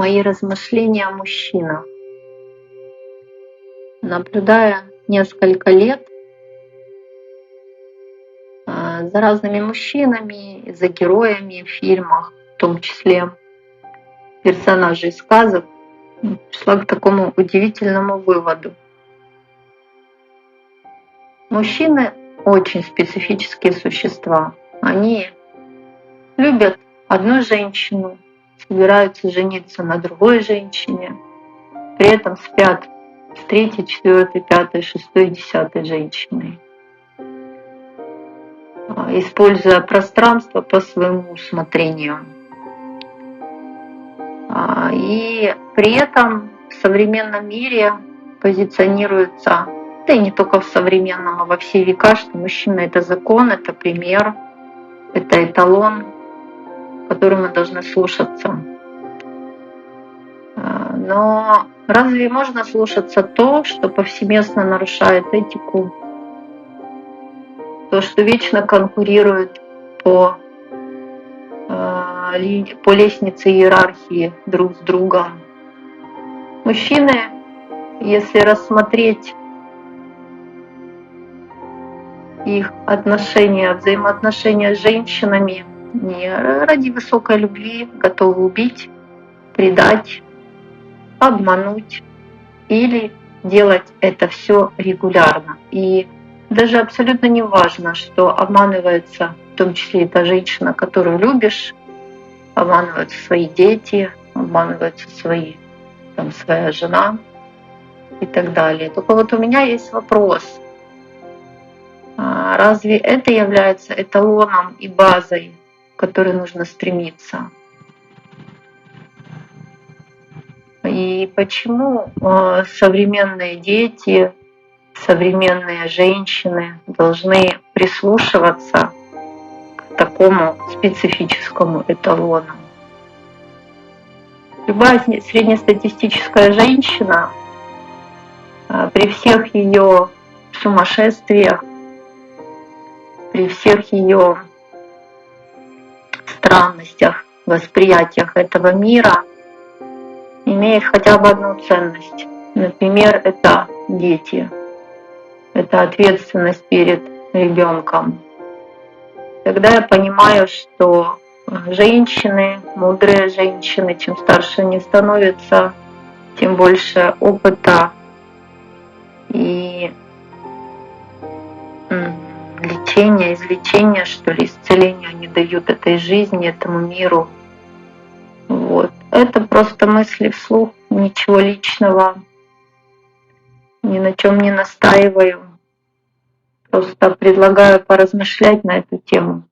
мои размышления о мужчинах. Наблюдая несколько лет а, за разными мужчинами, за героями в фильмах, в том числе персонажей сказок, пришла к такому удивительному выводу. Мужчины очень специфические существа. Они любят одну женщину, собираются жениться на другой женщине, при этом спят с третьей, четвертой, пятой, шестой, десятой женщиной, а, используя пространство по своему усмотрению. А, и при этом в современном мире позиционируется, да и не только в современном, а во все века, что мужчина — это закон, это пример, это эталон, которым мы должны слушаться. А, но разве можно слушаться то, что повсеместно нарушает этику, то, что вечно конкурирует по, а, по лестнице иерархии друг с другом? Мужчины, если рассмотреть их отношения, взаимоотношения с женщинами не ради высокой любви, готовы убить, предать, обмануть или делать это все регулярно. И даже абсолютно не важно, что обманывается в том числе и та женщина, которую любишь, обманываются свои дети, обманываются свои, там, своя жена и так далее. Только вот у меня есть вопрос. А разве это является эталоном и базой, которой нужно стремиться? И почему а, современные дети, современные женщины должны прислушиваться к такому специфическому эталону? Любая среднестатистическая женщина а, при всех ее сумасшествиях, при всех ее странностях, восприятиях этого мира имеет хотя бы одну ценность. Например, это дети, это ответственность перед ребенком. Тогда я понимаю, что женщины, мудрые женщины, чем старше они становятся, тем больше опыта и лечения, излечения, что ли, исцеления они дают этой жизни, этому миру. Вот. Это просто мысли вслух, ничего личного, ни на чем не настаиваю. Просто предлагаю поразмышлять на эту тему.